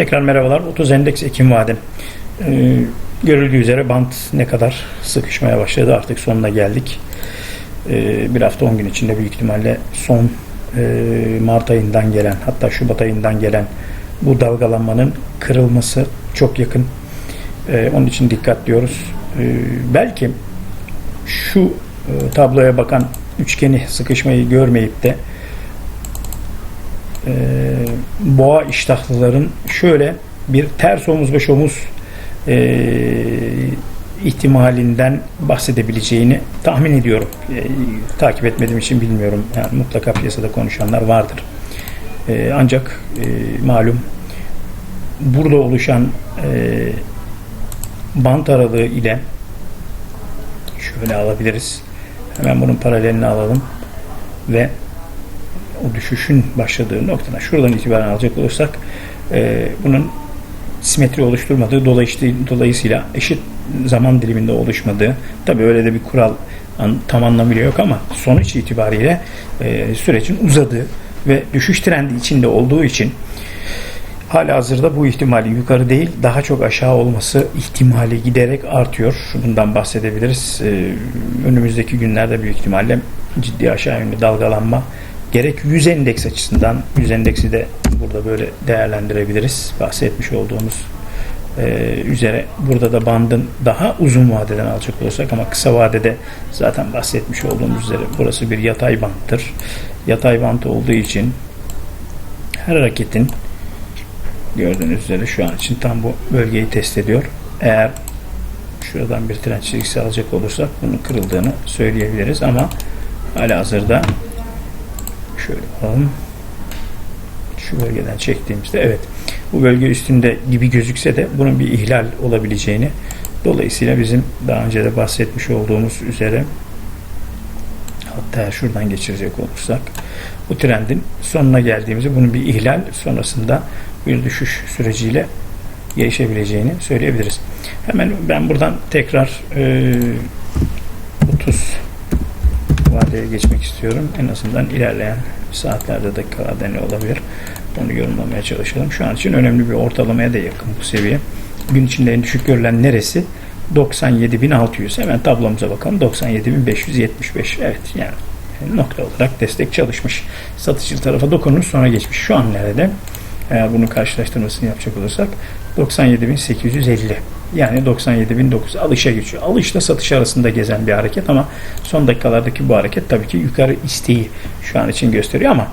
Tekrar merhabalar. 30 Endeks Ekim vadem. Ee, görüldüğü üzere bant ne kadar sıkışmaya başladı artık sonuna geldik. Ee, bir hafta 10 gün içinde büyük ihtimalle son e, Mart ayından gelen hatta Şubat ayından gelen bu dalgalanmanın kırılması çok yakın. Ee, onun için dikkat diyoruz. Ee, belki şu e, tabloya bakan üçgeni sıkışmayı görmeyip de e, boğa iştahlıların şöyle bir ters omuz baş omuz e, ihtimalinden bahsedebileceğini tahmin ediyorum. E, takip etmediğim için bilmiyorum. Yani mutlaka piyasada konuşanlar vardır. E, ancak e, malum burada oluşan e, bant aralığı ile şöyle alabiliriz. Hemen bunun paralelini alalım ve o düşüşün başladığı noktadan şuradan itibaren alacak olursak e, bunun simetri oluşturmadığı dolayısıyla, eşit zaman diliminde oluşmadığı tabi öyle de bir kural tam anlamıyla yok ama sonuç itibariyle e, sürecin uzadığı ve düşüş trendi içinde olduğu için hala hazırda bu ihtimali yukarı değil daha çok aşağı olması ihtimali giderek artıyor. Bundan bahsedebiliriz. Ee, önümüzdeki günlerde büyük ihtimalle ciddi aşağı yönlü dalgalanma gerek yüz endeks açısından yüz endeksi de burada böyle değerlendirebiliriz. Bahsetmiş olduğumuz e, üzere burada da bandın daha uzun vadeden alacak olursak ama kısa vadede zaten bahsetmiş olduğumuz üzere burası bir yatay banttır. Yatay bant olduğu için her hareketin gördüğünüz üzere şu an için tam bu bölgeyi test ediyor. Eğer şuradan bir trend çizgisi alacak olursak bunun kırıldığını söyleyebiliriz ama hala hazırda şöyle alalım şu bölgeden çektiğimizde evet bu bölge üstünde gibi gözükse de bunun bir ihlal olabileceğini dolayısıyla bizim daha önce de bahsetmiş olduğumuz üzere hatta şuradan geçirecek olursak bu trendin sonuna geldiğimizde bunun bir ihlal sonrasında bir düşüş süreciyle gelişebileceğini söyleyebiliriz. Hemen ben buradan tekrar e, 30 vadeye geçmek istiyorum. En azından ilerleyen saatlerde dakikalarda ne olabilir onu yorumlamaya çalışalım. Şu an için önemli bir ortalamaya da yakın bu seviye. Gün içinde en düşük görülen neresi? 97.600. Hemen tablomuza bakalım. 97.575. Evet yani nokta olarak destek çalışmış. Satıcı tarafa dokunmuş sonra geçmiş. Şu an nerede? Eğer bunu karşılaştırmasını yapacak olursak 97.850 yani 97.900 alışa geçiyor. Alışla satış arasında gezen bir hareket ama son dakikalardaki bu hareket tabii ki yukarı isteği şu an için gösteriyor ama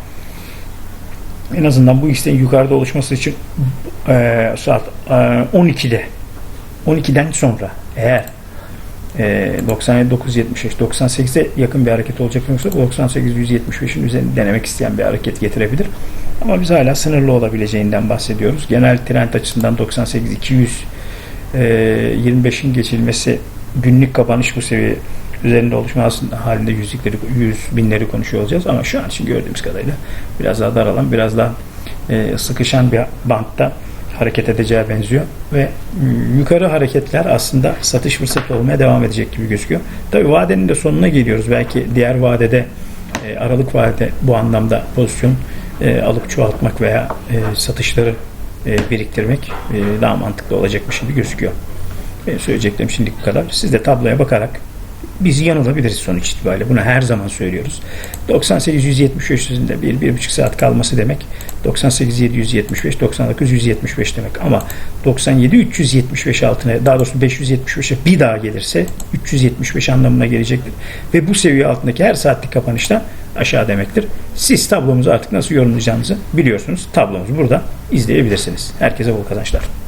en azından bu isteğin yukarıda oluşması için e, saat e, 12'de 12'den sonra eğer e, 97 98'e yakın bir hareket olacak olursa bu 98 175'in üzerinde denemek isteyen bir hareket getirebilir. Ama biz hala sınırlı olabileceğinden bahsediyoruz. Genel trend açısından 98 200 e, 25'in geçilmesi günlük kapanış bu seviye üzerinde oluşması halinde yüzlikleri, yüz binleri konuşuyor olacağız. Ama şu an için gördüğümüz kadarıyla biraz daha daralan, biraz daha e, sıkışan bir bantta hareket edeceği benziyor ve yukarı hareketler aslında satış fırsatı olmaya devam edecek gibi gözüküyor. Tabi vadenin de sonuna geliyoruz. Belki diğer vadede e, aralık vadede bu anlamda pozisyon e, alıp çoğaltmak veya e, satışları biriktirmek daha mantıklı olacakmış gibi gözüküyor. Benim söyleyeceklerim şimdilik bu kadar. Siz de tabloya bakarak biz yanılabiliriz sonuç itibariyle. Bunu her zaman söylüyoruz. 98 175 üzerinde bir, bir buçuk saat kalması demek. 98 775, 99 175 demek. Ama 97 375 altına, daha doğrusu 575'e bir daha gelirse 375 anlamına gelecektir. Ve bu seviye altındaki her saatlik kapanışta aşağı demektir. Siz tablomuzu artık nasıl yorumlayacağınızı biliyorsunuz. Tablomuz burada. izleyebilirsiniz. Herkese bol kazançlar.